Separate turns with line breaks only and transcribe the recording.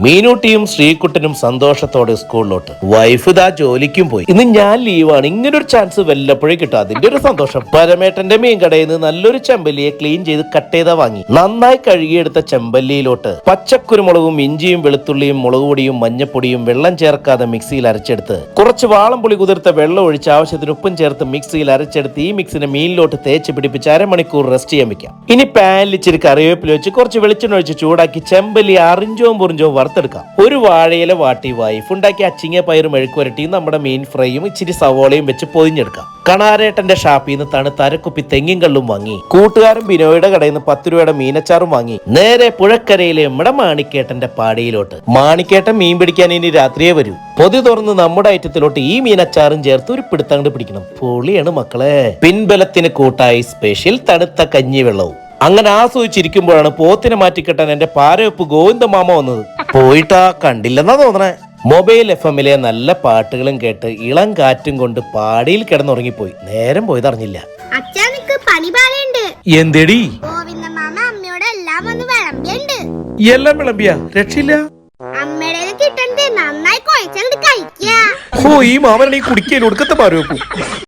മീനൂട്ടിയും ശ്രീകുട്ടനും സന്തോഷത്തോടെ സ്കൂളിലോട്ട്. വൈഫ് ദാ ജോലിക്കും പോയി. ഇന്ന് ഞാൻ ലീവാണ് ഇങ്ങനെ ഒരു ചാൻസ് വല്ലപ്പോഴും കിട്ടും. അതിന്റെ ഒരു സന്തോഷം. പരമേട്ടന്റെ മീൻ കടയിൽ നിന്ന് നല്ലൊരു ചെമ്പല്ലിയെ ക്ലീൻ ചെയ്ത് കട്ട് ചെയ്താ വാങ്ങി. നന്നായി കഴുകിയെടുത്ത ചെമ്പല്ലിയിലോട്ട് പച്ചക്കുരുമുളകും ഇഞ്ചിയും വെളുത്തുള്ളിയും മുളക് പൊടിയും മഞ്ഞപ്പൊടിയും വെള്ളം ചേർക്കാതെ മിക്സിയിൽ അരച്ചെടുത്ത്. കുറച്ച് വാളംപുളി കുതിർത്ത വെള്ളം ഒഴിച്ച് ആവശ്യത്തിന് ഉപ്പും ചേർത്ത് മിക്സിയിൽ അരച്ചെടുത്ത് ഈ മിക്സിനെ മീനിലോട്ട് തേച്ച് പിടിപ്പിച്ച് അരമണിക്കൂർ റെസ്റ്റ് ചെയ്യാൻ വെക്കാം. ഇനി പാനിൽ ഇച്ചിരി കറിവേപ്പില വെച്ച് കുറച്ച് വെളിച്ചെണ്ണ ഒഴിച്ച് ചൂടാക്കി ചെമ്പല്ലി അറിഞ്ചോം പൊറിഞ്ചോം വറുത്തെടുക്കാം. ഒരു വാഴയില വാട്ടി വൈഫ് ഉണ്ടാക്കിയ അച്ചിങ്ങ പയറും മെഴുക്കുവരട്ടിയും നമ്മുടെ മീൻ ഫ്രൈയും ഇച്ചിരി സവോളയും വെച്ച് പൊതിഞ്ഞെടുക്കാം. കണാരേട്ടന്റെ ഷാപ്പിൽ നിന്ന് തണുത്ത അരക്കുപ്പി തെങ്ങിൻ കള്ളും വാങ്ങി. കൂട്ടുകാരൻ ബിനോയുടെ കടയിൽ നിന്ന് പത്ത് രൂപയുടെ മീനച്ചാറും വാങ്ങി. നേരെ പുഴക്കരയിലെ നമ്മുടെ മാണിക്കേട്ടന്റെ പാടിയിലോട്ട്. മാണിക്കേട്ടൻ മീൻ പിടിക്കാൻ ഇനി രാത്രിയെ വരൂ. പൊതി തുറന്ന് നമ്മുടെ ഐറ്റത്തിലോട്ട് ഈ മീനച്ചാറും ചേർത്ത് ഒരു പിടുത്തങ്ങട് പിടിക്കണം. പൊളിയാണ് മക്കളെ. പിൻബലത്തിന് കൂട്ടായി സ്പെഷ്യൽ തണുത്ത കഞ്ഞിവെള്ളവും. അങ്ങനെ ആസ്വദിച്ചിരിക്കുമ്പോഴാണ് പോത്തിനെ മാറ്റിക്കെട്ടാൻ എന്റെ പാരവെപ്പ് ഗോവിന്ദ മാമ വന്നത്. പോയിട്ടാ കണ്ടില്ലെന്നാ തോന്നണേ. മൊബൈൽ എഫ് എമ്മിലെ നല്ല പാട്ടുകളും കേട്ട് ഇളം കാറ്റും കൊണ്ട് പാടിയിൽ കിടന്നുറങ്ങിപ്പോയി. നേരം പോയതറിഞ്ഞില്ല.
അച്ഛാ നിക്ക് പണി പാലുണ്ട്.
എന്തേടി?
ഗോവിന്ദ മാമ അമ്മയോട് എല്ലാം ഒന്ന് വിളമ്പിയുണ്ട്.
എല്ലാം വിളമ്പിയ? രക്ഷയില്ല. ഓ ഈ മാമനാണ് ഈ കുടിക്കാൻ ഒടുക്കത്തെ പാരവെപ്പു.